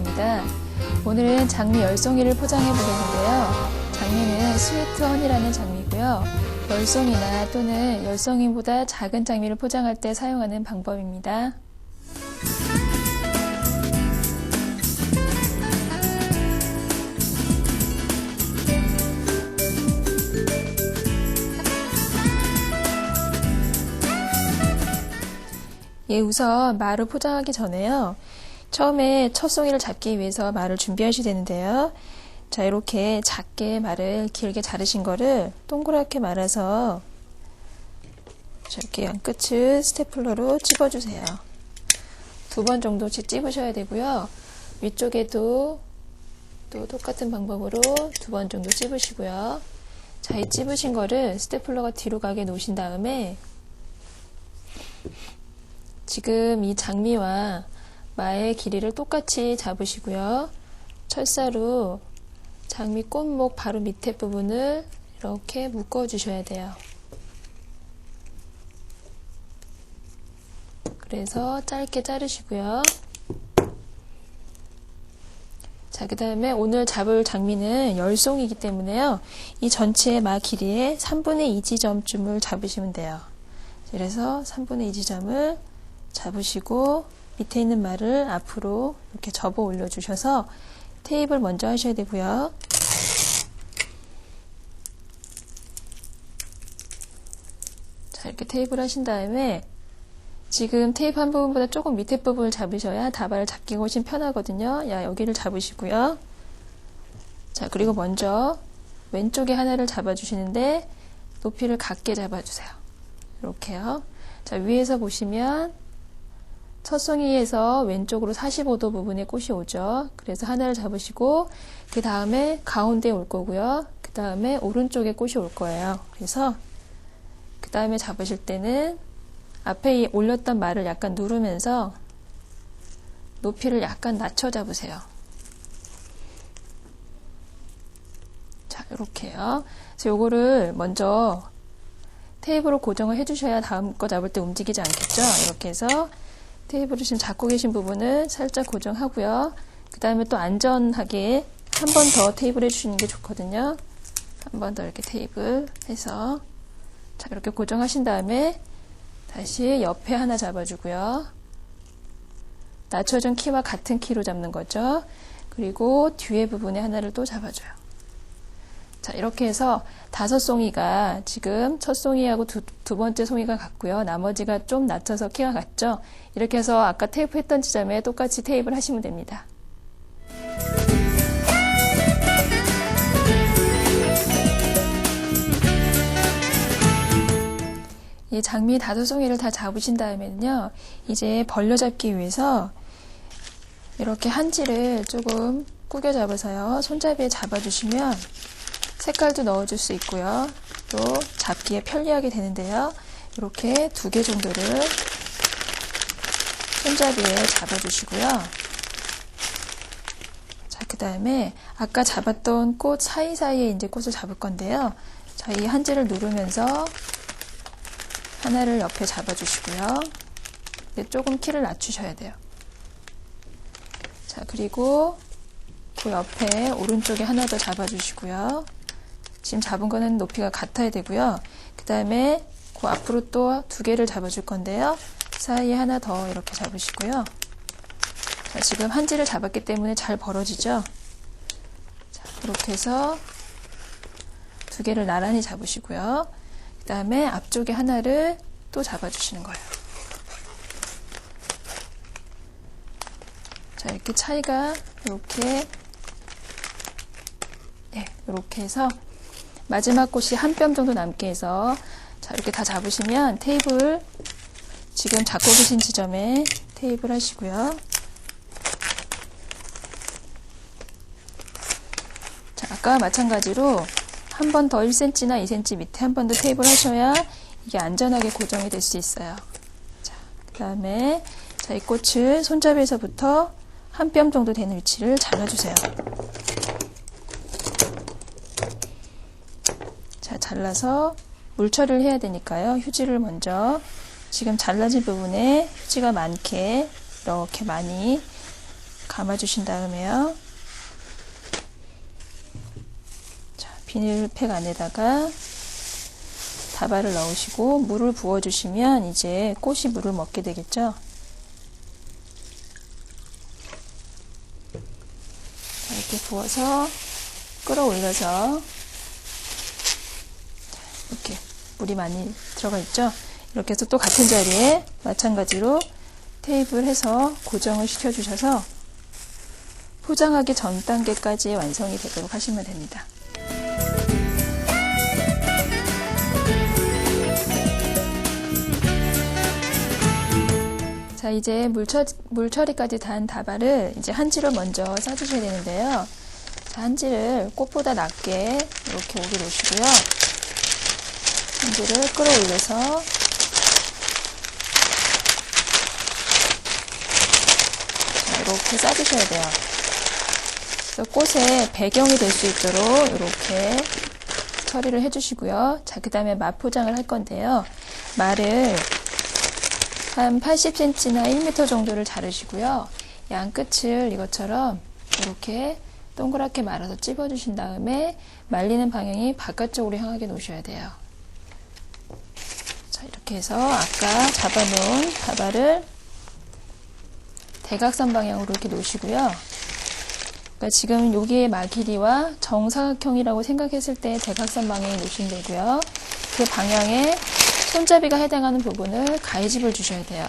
김윤아입니다. 오늘은 장미 열송이를 포장해 보겠는데요. 장미는 스위트 허니라는 장미고요. 열송이나 또는 열송이보다 작은 장미를 포장할 때 사용하는 방법입니다. 예, 우선 말을 포장하기 전에요. 처음에 첫 송이를 잡기 위해서 말을 준비하셔야 되는데요. 자, 이렇게 작게 말을 길게 자르신 거를 동그랗게 말아서 자, 이렇게 양 끝을 스테플러로 찝어주세요. 두 번 정도씩 찝으셔야 되고요. 위쪽에도 또 똑같은 방법으로 두 번 정도 찝으시고요. 자, 이 찝으신 거를 스테플러가 뒤로 가게 놓으신 다음에 지금 이 장미와 마의 길이를 똑같이 잡으시고요. 철사로 장미 꽃목 바로 밑에 부분을 이렇게 묶어 주셔야 돼요. 그래서 짧게 자르시고요. 자, 그 다음에 오늘 잡을 장미는 열송이기 때문에요. 이 전체 마 길이의 3분의 2 지점쯤을 잡으시면 돼요. 그래서 3분의 2 지점을 잡으시고 밑에 있는 말을 앞으로 이렇게 접어 올려 주셔서 테이프를 먼저 하셔야 되고요. 자, 이렇게 테이프를 하신 다음에 지금 테이프 한 부분보다 조금 밑에 부분을 잡으셔야 다발을 잡기가 훨씬 편하거든요. 야, 여기를 잡으시고요. 자, 그리고 먼저 왼쪽에 하나를 잡아주시는데 높이를 같게 잡아주세요. 이렇게요. 자, 위에서 보시면 첫 송이에서 왼쪽으로 45도 부분에 꽃이 오죠. 그래서 하나를 잡으시고 그 다음에 가운데에 올 거고요. 그 다음에 오른쪽에 꽃이 올 거예요. 그래서 그 다음에 잡으실 때는 앞에 올렸던 말을 약간 누르면서 높이를 약간 낮춰 잡으세요. 자, 이렇게요. 그래서 요거를 먼저 테이프로 고정을 해주셔야 다음 거 잡을 때 움직이지 않겠죠? 이렇게 해서 테이프를 지금 잡고 계신 부분을 살짝 고정하고요. 그 다음에 또 안전하게 한 번 더 테이프를 해주시는 게 좋거든요. 한 번 더 이렇게 테이프 해서 자 이렇게 고정하신 다음에 다시 옆에 하나 잡아주고요. 낮춰준 키와 같은 키로 잡는 거죠. 그리고 뒤에 부분에 하나를 또 잡아줘요. 자, 이렇게 해서 다섯 송이가 지금 첫 송이하고 두, 두 번째 송이가 같고요. 나머지가 좀 낮춰서 키가 같죠. 이렇게 해서 아까 테이프 했던 지점에 똑같이 테이프를 하시면 됩니다. 이 장미 다섯 송이를 다 잡으신 다음에는요, 이제 벌려 잡기 위해서 이렇게 한지를 조금 꾸겨 잡아서요, 손잡이에 잡아주시면 색깔도 넣어줄 수 있고요. 또 잡기에 편리하게 되는데요. 이렇게 두 개 정도를 손잡이에 잡아주시고요. 자, 그 다음에 아까 잡았던 꽃 사이사이에 이제 꽃을 잡을 건데요. 자, 이 한지를 누르면서 하나를 옆에 잡아주시고요. 조금 키를 낮추셔야 돼요. 자, 그리고 그 옆에 오른쪽에 하나 더 잡아주시고요. 지금 잡은 거는 높이가 같아야 되고요. 그 다음에 그 앞으로 또 두 개를 잡아줄 건데요. 사이에 하나 더 이렇게 잡으시고요. 자, 지금 한지를 잡았기 때문에 잘 벌어지죠? 자, 이렇게 해서 두 개를 나란히 잡으시고요. 그 다음에 앞쪽에 하나를 또 잡아주시는 거예요. 자, 이렇게 차이가 이렇게 네, 이렇게 해서 마지막 꽃이 한 뼘 정도 남게 해서 자 이렇게 다 잡으시면 테이블 지금 잡고 계신 지점에 테이블 하시고요. 자 아까 마찬가지로 한 번 더 1cm나 2cm 밑에 한 번 더 테이블 하셔야 이게 안전하게 고정이 될 수 있어요. 자, 그 다음에 자, 이 꽃을 손잡이에서부터 한 뼘 정도 되는 위치를 잘라주세요. 잘라서 물 처리를 해야 되니까요. 휴지를 먼저 지금 잘라진 부분에 휴지가 많게 이렇게 많이 감아주신 다음에요. 자, 비닐팩 안에다가 다발을 넣으시고 물을 부어주시면 이제 꽃이 물을 먹게 되겠죠. 자, 이렇게 부어서 끌어올려서 이렇게 물이 많이 들어가 있죠. 이렇게 해서 또 같은 자리에 마찬가지로 테이블 해서 고정을 시켜 주셔서 포장하기 전 단계까지 완성이 되도록 하시면 됩니다. 자, 이제 물처, 물처리까지 단 다발을 이제 한지로 먼저 싸주셔야 되는데요. 자, 한지를 꽃보다 낮게 이렇게 오게 놓으시고요. 한지를 끌어올려서 자, 이렇게 싸주셔야 돼요. 그래서 꽃의 배경이 될 수 있도록 이렇게 처리를 해주시고요. 자, 그 다음에 마 포장을 할 건데요. 말을 한 80cm나 1m 정도를 자르시고요. 양 끝을 이것처럼 이렇게 동그랗게 말아서 찝어주신 다음에 말리는 방향이 바깥쪽으로 향하게 놓으셔야 돼요. 자, 이렇게 해서 아까 잡아놓은 다발을 대각선 방향으로 이렇게 놓으시고요. 그러니까 지금 여기에 마 길이와 정사각형이라고 생각했을 때 대각선 방향에 놓으시면 되고요. 그 방향에 손잡이가 해당하는 부분을 가위집을 주셔야 돼요.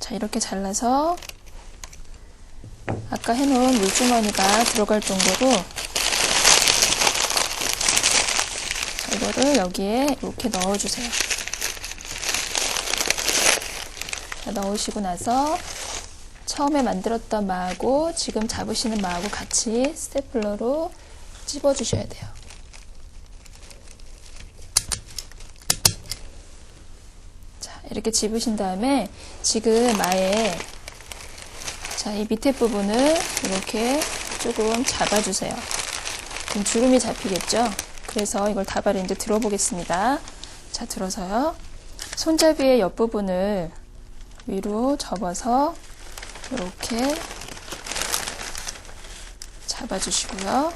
자, 이렇게 잘라서 아까 해놓은 물주머니가 들어갈 정도로 자, 이거를 여기에 이렇게 넣어주세요. 자, 넣으시고 나서 처음에 만들었던 마하고 지금 잡으시는 마하고 같이 스테플러로 찝어주셔야 돼요. 자, 이렇게 집으신 다음에 지금 마에 자, 이 밑에 부분을 이렇게 조금 잡아주세요. 그럼 주름이 잡히겠죠? 그래서 이걸 다발에 이제 들어보겠습니다. 자, 들어서요. 손잡이의 옆부분을 위로 접어서 이렇게 잡아주시고요.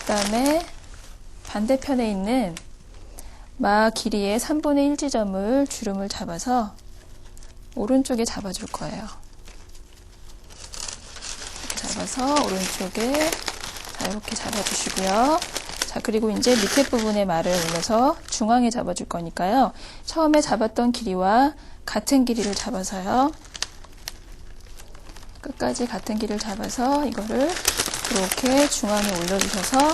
그 다음에 반대편에 있는 마 길이의 3분의 1 지점을 주름을 잡아서 오른쪽에 잡아줄 거예요. 잡아서 오른쪽에 자, 이렇게 잡아주시고요. 자, 그리고 이제 밑에 부분에 말을 올려서 중앙에 잡아줄 거니까요. 처음에 잡았던 길이와 같은 길이를 잡아서요. 끝까지 같은 길이를 잡아서 이거를 이렇게 중앙에 올려주셔서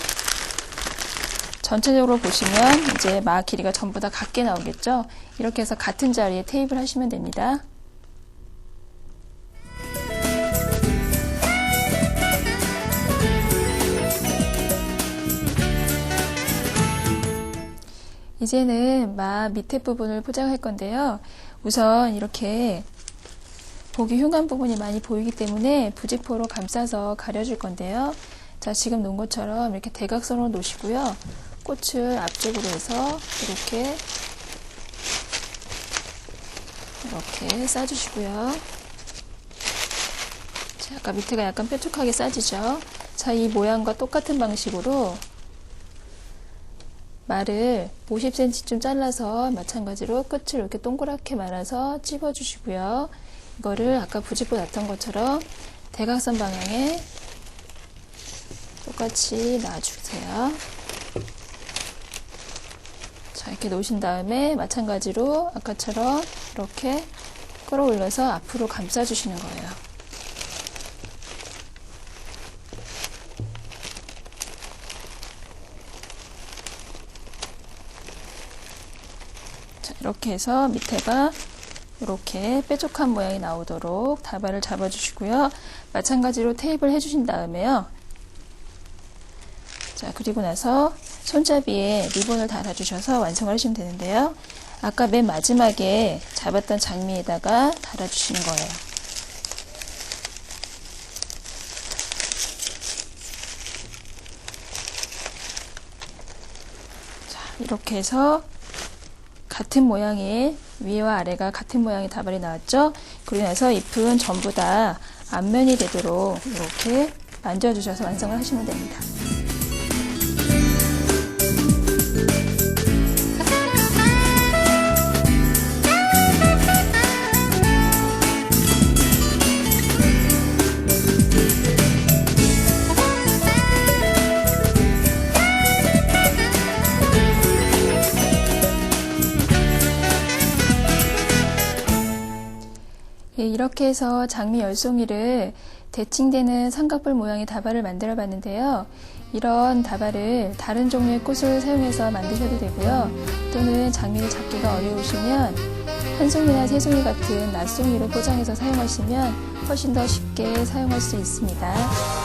전체적으로 보시면 이제 마 길이가 전부 다 같게 나오겠죠? 이렇게 해서 같은 자리에 테이블 하시면 됩니다. 이제는 마 밑에 부분을 포장할 건데요. 우선 이렇게 보기 흉한 부분이 많이 보이기 때문에 부직포로 감싸서 가려줄 건데요. 자, 지금 놓은 것처럼 이렇게 대각선으로 놓으시고요. 꽃을 앞쪽으로 해서 이렇게 이렇게 싸주시고요. 자, 아까 밑에가 약간 뾰족하게 싸지죠? 자, 이 모양과 똑같은 방식으로 말을 50cm쯤 잘라서 마찬가지로 끝을 이렇게 동그랗게 말아서 찝어주시고요. 이거를 아까 부직포 놨던 것처럼 대각선 방향에 똑같이 놔주세요. 자, 이렇게 놓으신 다음에 마찬가지로 아까처럼 이렇게 끌어올려서 앞으로 감싸주시는 거예요. 이렇게 해서 밑에가 이렇게 뾰족한 모양이 나오도록 다발을 잡아주시고요. 마찬가지로 테이블 해주신 다음에요. 자, 그리고 나서 손잡이에 리본을 달아주셔서 완성을 하시면 되는데요. 아까 맨 마지막에 잡았던 장미에다가 달아주시는 거예요. 자, 이렇게 해서 같은 모양의 위와 아래가 같은 모양의 다발이 나왔죠? 그러고 나서 잎은 전부 다 앞면이 되도록 이렇게 만져주셔서 완성을 하시면 됩니다. 이렇게 해서 장미 열송이를 대칭되는 삼각뿔 모양의 다발을 만들어 봤는데요. 이런 다발을 다른 종류의 꽃을 사용해서 만드셔도 되고요. 또는 장미를 잡기가 어려우시면 한 송이나 세 송이 같은 낱송이로 포장해서 사용하시면 훨씬 더 쉽게 사용할 수 있습니다.